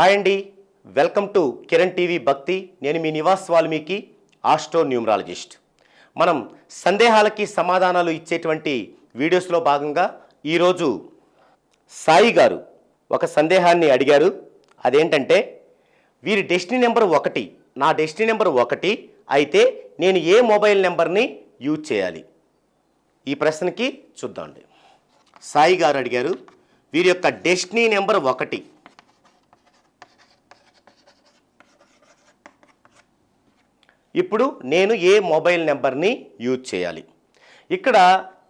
Hi అండి. Welcome to Kiran TV Bhakti. నేను మీ నివాస్ వాల్మీకి ఆస్ట్రో న్యూమరాలజిస్ట్. మనం సందేహాలకి సమాధానాలు ఇచ్చేటువంటి వీడియోస్లో భాగంగా ఈరోజు సాయి గారు ఒక సందేహాన్ని అడిగారు. అదేంటంటే వీరి డెస్టినీ నెంబర్ ఒకటి నా డెస్టినీ నెంబర్ ఒకటి అయితే నేను ఏ మొబైల్ నెంబర్ని యూజ్ చేయాలి? ఈ ప్రశ్నకి చూద్దామండి. సాయి గారు అడిగారు వీరి యొక్క డెస్టినీ నెంబర్ ఒకటి ఇప్పుడు నేను ఏ మొబైల్ నెంబర్ని యూజ్ చేయాలి? ఇక్కడ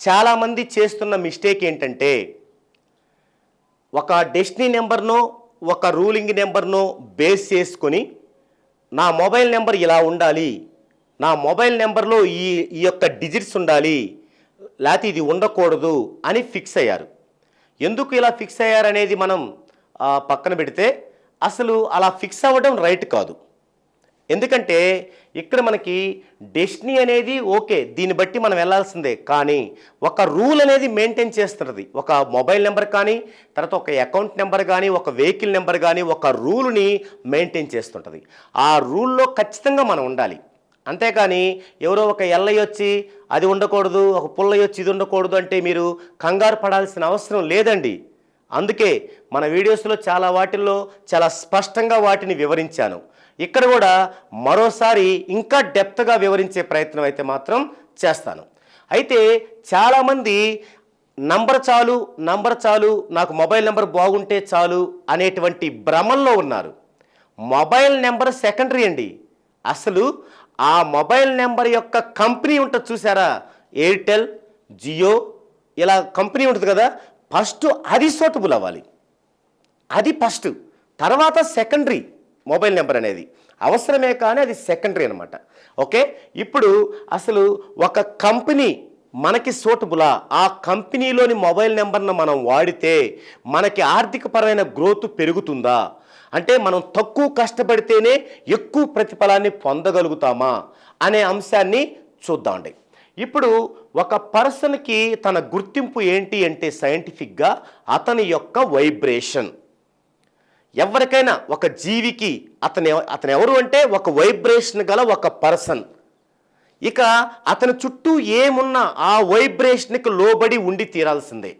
చాలామంది చేస్తున్న మిస్టేక్ ఏంటంటే ఒక డెస్టినీ నెంబర్నో ఒక రూలింగ్ నెంబర్నో బేస్ చేసుకొని నా మొబైల్ నెంబర్ ఇలా ఉండాలి నా మొబైల్ నెంబర్లో ఈ ఈ యొక్క డిజిట్స్ ఉండాలి లేకపోతే ఇది ఉండకూడదు అని ఫిక్స్ అయ్యారు. ఎందుకు ఇలా ఫిక్స్ అయ్యారనేది మనం పక్కన పెడితే అసలు అలా ఫిక్స్ అవ్వడం రైట్ కాదు. ఎందుకంటే ఇక్కడ మనకి డెస్టినీ అనేది ఓకే దీన్ని బట్టి మనం వెళ్ళాల్సిందే కానీ ఒక రూల్ అనేది మెయింటైన్ చేస్తున్నది. ఒక మొబైల్ నెంబర్ కానీ తర్వాత ఒక అకౌంట్ నెంబర్ కానీ ఒక వెహికల్ నెంబర్ కానీ ఒక రూల్ని మెయింటైన్ చేస్తుంటుంది. ఆ రూల్లో ఖచ్చితంగా మనం ఉండాలి. అంతేకాని ఎవరో ఒక ఎల్లయ్య వచ్చి అది ఉండకూడదు ఒక పుల్లయ్య వచ్చి ఇది ఉండకూడదు అంటే మీరు కంగారు పడాల్సిన అవసరం లేదండి. అందుకే మన వీడియోస్లో చాలా వాటిల్లో చాలా స్పష్టంగా వాటిని వివరించాను. ఇక్కడ కూడా మరోసారి ఇంకా డెప్త్గా వివరించే ప్రయత్నం అయితే మాత్రం చేస్తాను. అయితే చాలామంది నంబర్ చాలు నంబర్ చాలు నాకు మొబైల్ నెంబర్ బాగుంటే చాలు అనేటువంటి భ్రమంలో ఉన్నారు. మొబైల్ నెంబర్ సెకండరీ అండి. అసలు ఆ మొబైల్ నెంబర్ యొక్క కంపెనీ ఉంటుంది చూసారా? ఎయిర్టెల్ జియో ఇలా కంపెనీ ఉంటుంది కదా? ఫస్ట్ అది సూటబుల్ అవ్వాలి. అది ఫస్ట్. తర్వాత సెకండరీ. మొబైల్ నెంబర్ అనేది. అవసరమే కానీ అది సెకండరీ అనమాట ఓకే? ఇప్పుడు అసలు ఒక కంపెనీ మనకి సూటబులా? ఆ కంపెనీలోని మొబైల్ నెంబర్ను మనం వాడితే మనకి ఆర్థికపరమైన గ్రోత్ పెరుగుతుందా? అంటే మనం తక్కువ కష్టపడితేనే ఎక్కువ ప్రతిఫలాన్ని పొందగలుగుతామా? అనే అంశాన్ని చూద్దామండి ఇప్పుడు ఒక పర్సన్కి తన గుర్తింపు ఏంటి అంటే సైంటిఫిక్గా అతని యొక్క వైబ్రేషన్. ఎవరికైనా ఒక జీవికి అతను ఎవ- అతను ఎవరు అంటే ఒక వైబ్రేషన్ గల ఒక పర్సన్. ఇక అతని చుట్టూ ఏమున్నా ఆ వైబ్రేషన్కి లోబడి ఉండి తీరాల్సిందే.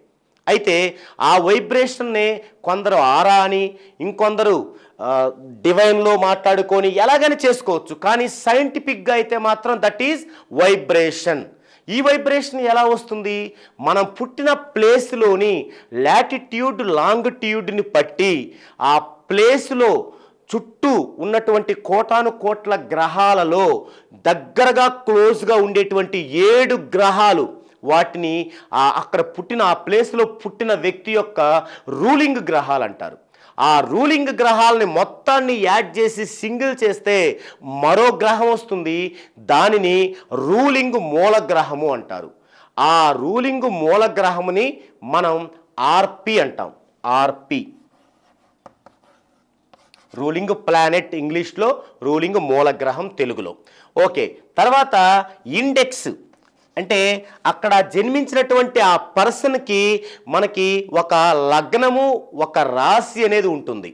అయితే ఆ వైబ్రేషన్ని కొందరు ఆరా అని ఇంకొందరు డివైన్లో మాట్లాడుకొని ఎలాగైనా చేసుకోవచ్చు. కానీ సైంటిఫిక్గా అయితే మాత్రం దట్ ఈజ్ వైబ్రేషన్. ఈ వైబ్రేషన్ ఎలా వస్తుంది? మనం పుట్టిన ప్లేస్లోని లాటిట్యూడ్ లాంగిట్యూడ్ని బట్టి ఆ ప్లేస్లో చుట్టూ ఉన్నటువంటి కోటాను కోట్ల గ్రహాలలో దగ్గరగా క్లోజ్గా ఉండేటువంటి ఏడు గ్రహాలు వాటిని అక్కడ పుట్టిన ఆ ప్లేస్లో పుట్టిన వ్యక్తి యొక్క రూలింగ్ గ్రహాలు అంటారు. ఆ రూలింగ్ గ్రహాలని మొత్తాన్ని యాడ్ చేసి సింగిల్ చేస్తే మరో గ్రహం వస్తుంది. దానిని రూలింగ్ మూల గ్రహము అంటారు. ఆ రూలింగ్ మూల గ్రహముని మనం ఆర్పి అంటాం. R P. రూలింగ్ ప్లానెట్ ఇంగ్లీష్లో రూలింగ్ మూలగ్రహం తెలుగులో. ఓకే తర్వాత ఇండెక్స్. అంటే అక్కడ జన్మించినటువంటి ఆ పర్సన్కి మనకి ఒక లగ్నము ఒక రాశి అనేది ఉంటుంది.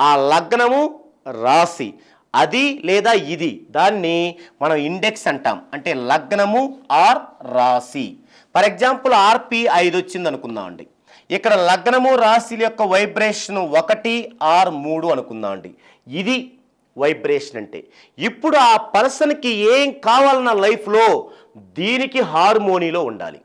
ఆ లగ్నము రాశి. అది లేదా ఇది దాన్ని మనం ఇండెక్స్ అంటాం. అంటే లగ్నము ఆర్ రాశి. ఫర్ ఎగ్జాంపుల్ ఆర్పి ఐదు వచ్చింది అనుకుందాం అండి. ఇక్కడ లగ్నము రాశి యొక్క వైబ్రేషన్ ఒకటి ఆర్ మూడు అనుకుందాం అండి. ఇది వైబ్రేషన్ అంటే. ఇప్పుడు ఆ పర్సన్కి ఏం కావాలన్న లైఫ్లో దీనికి హార్మోనీలో ఉండాలి.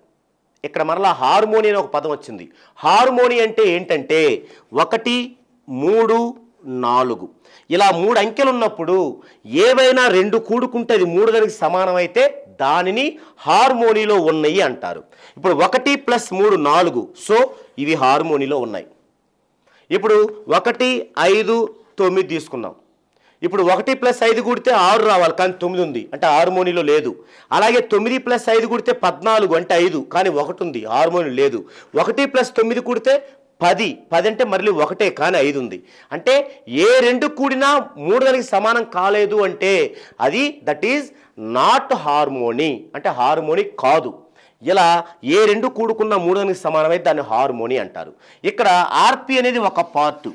ఇక్కడ మరలా హార్మోని అనే ఒక పదం వచ్చింది. హార్మోని అంటే ఏంటంటే ఒకటి మూడు నాలుగు. ఇలా మూడు అంకెలు ఉన్నప్పుడు ఏవైనా రెండు కూడుకుంటే అది మూడు దానికి సమానమైతే దానిని హార్మోనీలో ఉన్నాయి అంటారు. ఇప్పుడు ఒకటి ప్లస్ మూడు నాలుగు. సో ఇవి హార్మోనీలో ఉన్నాయి. ఇప్పుడు ఒకటి ఐదు తొమ్మిది తీసుకుందాం. ఇప్పుడు ఒకటి ప్లస్ ఐదు కూడితే ఆరు రావాలి కానీ తొమ్మిది ఉంది. అంటే హార్మోనీలో లేదు. అలాగే తొమ్మిది ప్లస్ ఐదు కూడితే పద్నాలుగు అంటే ఐదు కానీ ఒకటి ఉంది హార్మోని లేదు. ఒకటి ప్లస్ తొమ్మిది కూడితే పది పది అంటే మళ్ళీ ఒకటే కానీ ఐదు ఉంది. అంటే ఏ రెండు కూడినా మూడు దానికి సమానం కాలేదు అంటే అది దట్ ఈజ్ నాట్ హార్మోని అంటే హార్మోని కాదు. ఇలా ఏ రెండు కూడుకున్న మూడు దానికి సమానమైతే దాన్ని హార్మోని అంటారు. ఇక్కడ ఆర్పి అనేది ఒక పార్ట్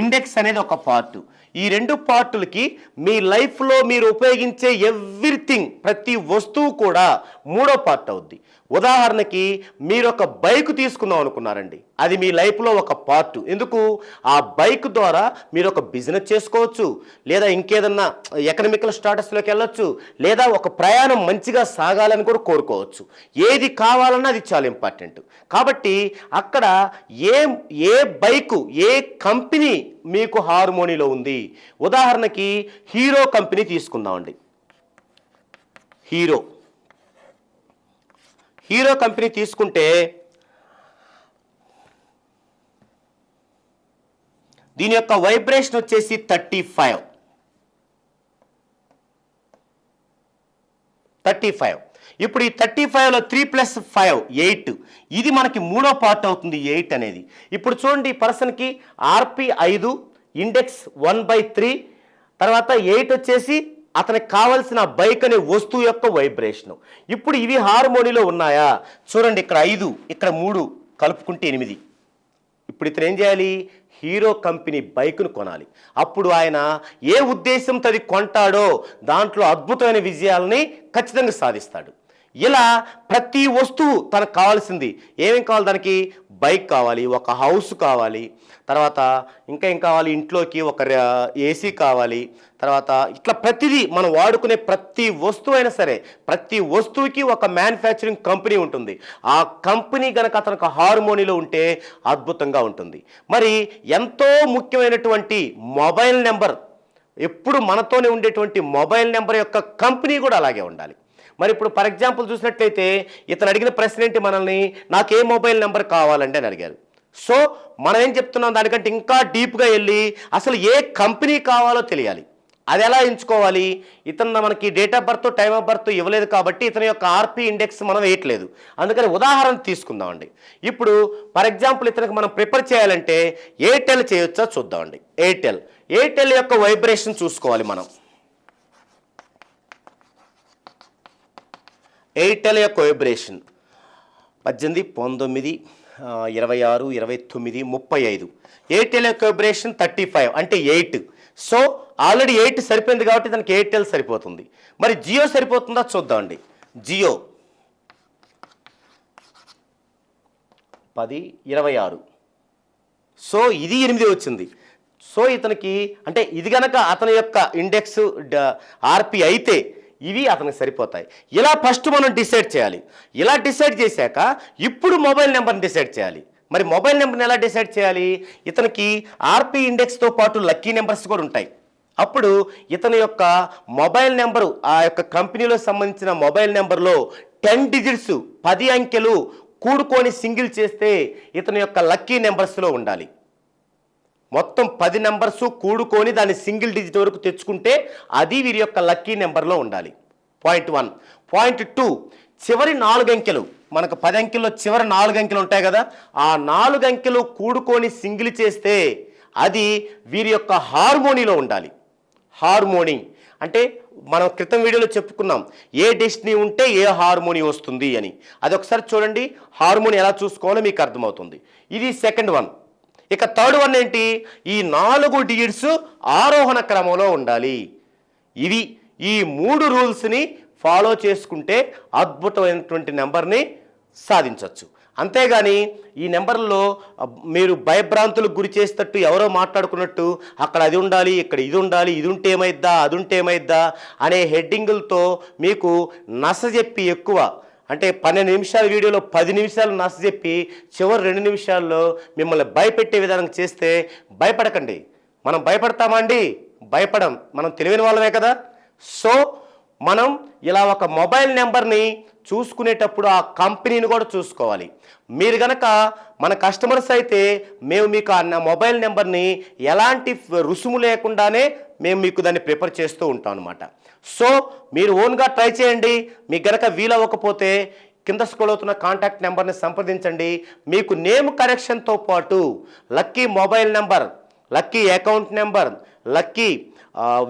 ఇండెక్స్ అనేది ఒక పార్ట్ ఈ రెండు పార్టులకి మీ లైఫ్లో మీరు ఉపయోగించే ఎవ్రీథింగ్ ప్రతి వస్తువు కూడా మూడో పార్ట్ అవుద్ది. ఉదాహరణకి మీరు ఒక బైక్ తీసుకుందాం అనుకున్నారండి. అది మీ లైఫ్లో ఒక పార్ట్. ఎందుకు? ఆ బైక్ ద్వారా మీరు ఒక బిజినెస్ చేసుకోవచ్చు లేదా ఇంకేదన్నా ఎకనమికల్ స్టాటస్లోకి వెళ్ళొచ్చు లేదా ఒక ప్రయాణం మంచిగా సాగాలని కూడా కోరుకోవచ్చు. ఏది కావాలన్నా అది చాలా ఇంపార్టెంట్. కాబట్టి అక్కడ ఏ ఏ బైకు ఏ కంపెనీ మీకు హార్మోనీలో ఉంది? ఉదాహరణకి హీరో కంపెనీ తీసుకుందామండి. హీరో. హీరో కంపెనీ తీసుకుంటే దీని యొక్క వైబ్రేషన్ వచ్చేసి థర్టీ ఫైవ్. Thirty five. ఇప్పుడు ఈ థర్టీ ఫైవ్లో త్రీ ప్లస్ ఫైవ్ ఎయిట్. ఇది మనకి మూడో పార్ట్ అవుతుంది ఎయిట్ అనేది. ఇప్పుడు చూడండి ఈ పర్సన్కి R P index one by three తర్వాత ఎయిట్ వచ్చేసి అతనికి కావలసిన బైక్ అనే వస్తువు యొక్క వైబ్రేషన్. ఇప్పుడు ఇవి హార్మోనీలో ఉన్నాయా? చూడండి ఇక్కడ ఐదు ఇక్కడ మూడు కలుపుకుంటే ఎనిమిది. ఇప్పుడు ఇతను ఏం చేయాలి? హీరో కంపెనీ బైక్ను కొనాలి. అప్పుడు ఆయన ఏ ఉద్దేశంతో అది కొంటాడో దాంట్లో అద్భుతమైన విజయాలని ఖచ్చితంగా సాధిస్తాడు. ఇలా ప్రతి వస్తువు తనకు కావాల్సింది. ఏమేం కావాలి దానికి? బైక్ కావాలి ఒక హౌస్ కావాలి తర్వాత ఇంకా ఏం కావాలి? ఇంట్లోకి ఒక ఏసీ కావాలి తర్వాత ఇట్లా ప్రతిదీ మనం వాడుకునే ప్రతి వస్తువు అయినా సరే ప్రతి వస్తువుకి ఒక మ్యానుఫ్యాక్చరింగ్ కంపెనీ ఉంటుంది. ఆ కంపెనీ గనక అతనికి హార్మోనీలో ఉంటే అద్భుతంగా ఉంటుంది. మరి ఎంతో ముఖ్యమైనటువంటి మొబైల్ నెంబర్ ఎప్పుడు మనతోనే ఉండేటువంటి మొబైల్ నెంబర్ యొక్క కంపెనీ కూడా అలాగే ఉండాలి. మరి ఇప్పుడు ఫర్ ఎగ్జాంపుల్ చూసినట్లయితే ఇతను అడిగిన ప్రశ్న ఏంటి మనల్ని? నాకు ఏ మొబైల్ నెంబర్ కావాలంటే అని అడిగారు. సో మనం ఏం చెప్తున్నాం? దానికంటే ఇంకా డీప్గా వెళ్ళి అసలు ఏ కంపెనీ కావాలో తెలియాలి. అది ఎలా ఎంచుకోవాలి? ఇతను మనకి date of birth time of birth ఇవ్వలేదు కాబట్టి ఇతని యొక్క ఆర్పీ ఇండెక్స్ మనం వేయట్లేదు. అందుకని ఉదాహరణ తీసుకుందామండి. ఇప్పుడు ఫర్ ఎగ్జాంపుల్ ఇతనికి మనం ప్రిపేర్ చేయాలంటే ఎయిర్టెల్ చేయొచ్చా చూద్దామండి. ఎయిర్టెల్. ఎయిర్టెల్ యొక్క వైబ్రేషన్ చూసుకోవాలి మనం. ఎయిర్టెల్ యొక్క వైబ్రేషన్ పద్దెనిమిది పంతొమ్మిది ఇరవై ఆరు ఇరవై తొమ్మిది ముప్పై ఐదు. ఎయిర్టెల్ యొక్క వైబ్రేషన్ థర్టీ ఫైవ్ అంటే ఎయిట్. సో ఆల్రెడీ ఎయిట్ సరిపోయింది కాబట్టి దానికి ఎయిర్టెల్ సరిపోతుంది. మరి జియో సరిపోతుందా చూద్దామండి జియో పది ఇరవై ఆరు. సో ఇది ఎనిమిది వచ్చింది. సో ఇతనికి అంటే ఇది కనుక అతని యొక్క ఇండెక్స్ ఆర్పి అయితే ఇవి అతనికి సరిపోతాయి. ఇలా ఫస్ట్ మనం డిసైడ్ చేయాలి. ఇలా డిసైడ్ చేశాక ఇప్పుడు మొబైల్ నెంబర్ని డిసైడ్ చేయాలి. మరి మొబైల్ నెంబర్ని ఎలా డిసైడ్ చేయాలి? ఇతనికి ఆర్పి ఇండెక్స్తో పాటు లక్కీ నెంబర్స్ కూడా ఉంటాయి. అప్పుడు ఇతని యొక్క మొబైల్ నెంబరు ఆ యొక్క కంపెనీలో సంబంధించిన మొబైల్ నెంబర్లో టెన్ డిజిట్స్ పది అంకెలు కూడుకొని సింగిల్ చేస్తే ఇతని యొక్క లక్కీ నెంబర్స్లో ఉండాలి. మొత్తం పది నెంబర్స్ కూడుకొని దాన్ని సింగిల్ డిజిట్ వరకు తెచ్చుకుంటే అది వీరి యొక్క లక్కీ నెంబర్లో ఉండాలి. Point one. Point two. చివరి నాలుగు అంకెలు. మనకు పది అంకెల్లో చివరి నాలుగు అంకెలు ఉంటాయి కదా ఆ నాలుగు అంకెలు కూడుకొని సింగిల్ చేస్తే అది వీరి యొక్క హార్మోనీలో ఉండాలి. హార్మోనీ. అంటే మనం క్రితం వీడియోలో చెప్పుకున్నాం ఏ డెస్టినీ ఉంటే ఏ హార్మోనీ వస్తుంది అని. అది ఒకసారి చూడండి హార్మోనీ ఎలా చూసుకోవాలో మీకు అర్థమవుతుంది. ఇది సెకండ్ వన్. ఇక థర్డ్ వన్ ఏంటి? ఈ నాలుగు డిజిట్స్ ఆరోహణ క్రమంలో ఉండాలి. ఇవి ఈ మూడు రూల్స్ని ఫాలో చేసుకుంటే అద్భుతమైనటువంటి నెంబర్ని సాధించవచ్చు అంతేగాని ఈ నెంబర్లో మీరు భయభ్రాంతులకు గురి చేసేటట్టు ఎవరో మాట్లాడుకున్నట్టు అక్కడ అది ఉండాలి ఇక్కడ ఇది ఉండాలి ఇది ఉంటే ఏమైద్దా అది ఉంటే ఏమైద్దా అనే హెడ్డింగులతో మీకు నస చెప్పి ఎక్కువ అంటే పన్నెండు నిమిషాల వీడియోలో పది నిమిషాలు నష్ట చెప్పి చివరి రెండు నిమిషాల్లో మిమ్మల్ని భయపెట్టే విధానం చేస్తే భయపడకండి. మనం భయపడతామా అండి? భయపడం. మనం తెలివైన వాళ్ళమే కదా. సో మనం ఇలా ఒక మొబైల్ నెంబర్ని చూసుకునేటప్పుడు ఆ కంపెనీని కూడా చూసుకోవాలి. మీరు గనక మన కస్టమర్స్ అయితే మేము మీకు ఆ మొబైల్ నెంబర్ని ఎలాంటి రుసుము లేకుండానే మేము మీకు దాన్ని ప్రిపేర్ చేస్తూ ఉంటాం అనమాట సో మీరు ఓన్గా ట్రై చేయండి. మీకు గనక వీలవ్వకపోతే కింద స్క్రోల్ అవుతున్న కాంటాక్ట్ నెంబర్ని సంప్రదించండి. మీకు నేమ్ కరెక్షన్తో పాటు lucky mobile number lucky account number lucky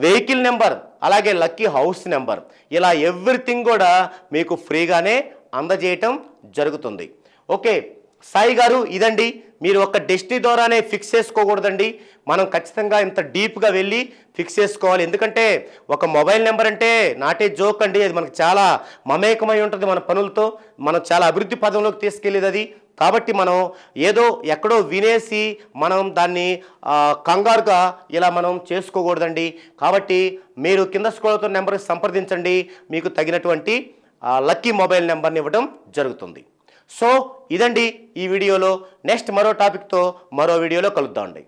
vehicle number అలాగే లక్కీ హౌస్ నెంబర్. ఇలా ఎవ్రీథింగ్ కూడా మీకు ఫ్రీగానే అందజేయటం జరుగుతుంది. ఓకే సాయి గారు ఇదండి మీరు ఒక డెస్టినీ ద్వారానే ఫిక్స్ చేసుకోకూడదండి. మనం ఖచ్చితంగా ఇంత డీప్గా వెళ్ళి ఫిక్స్ చేసుకోవాలి. ఎందుకంటే ఒక మొబైల్ నెంబర్ అంటే నాటే జోక్ అండి. అది మనకు చాలా మమేకమై ఉంటుంది మన పనులతో. మనం చాలా అభివృద్ధి పదంలోకి తీసుకెళ్ళేది అది. కాబట్టి మనం ఏదో ఎక్కడో వినేసి మనం దాన్ని కంగారుగా ఇలా మనం చేసుకోకూడదండి. కాబట్టి మీరు కింద స్క్రోల్ అవుతున్న నెంబర్కి సంప్రదించండి. మీకు తగినటువంటి లక్కీ మొబైల్ నెంబర్ని ఇవ్వడం జరుగుతుంది. సో ఇదండి ఈ వీడియోలో. నెక్స్ట్ మరో టాపిక్తో మరో వీడియోలో కలుద్దామండి.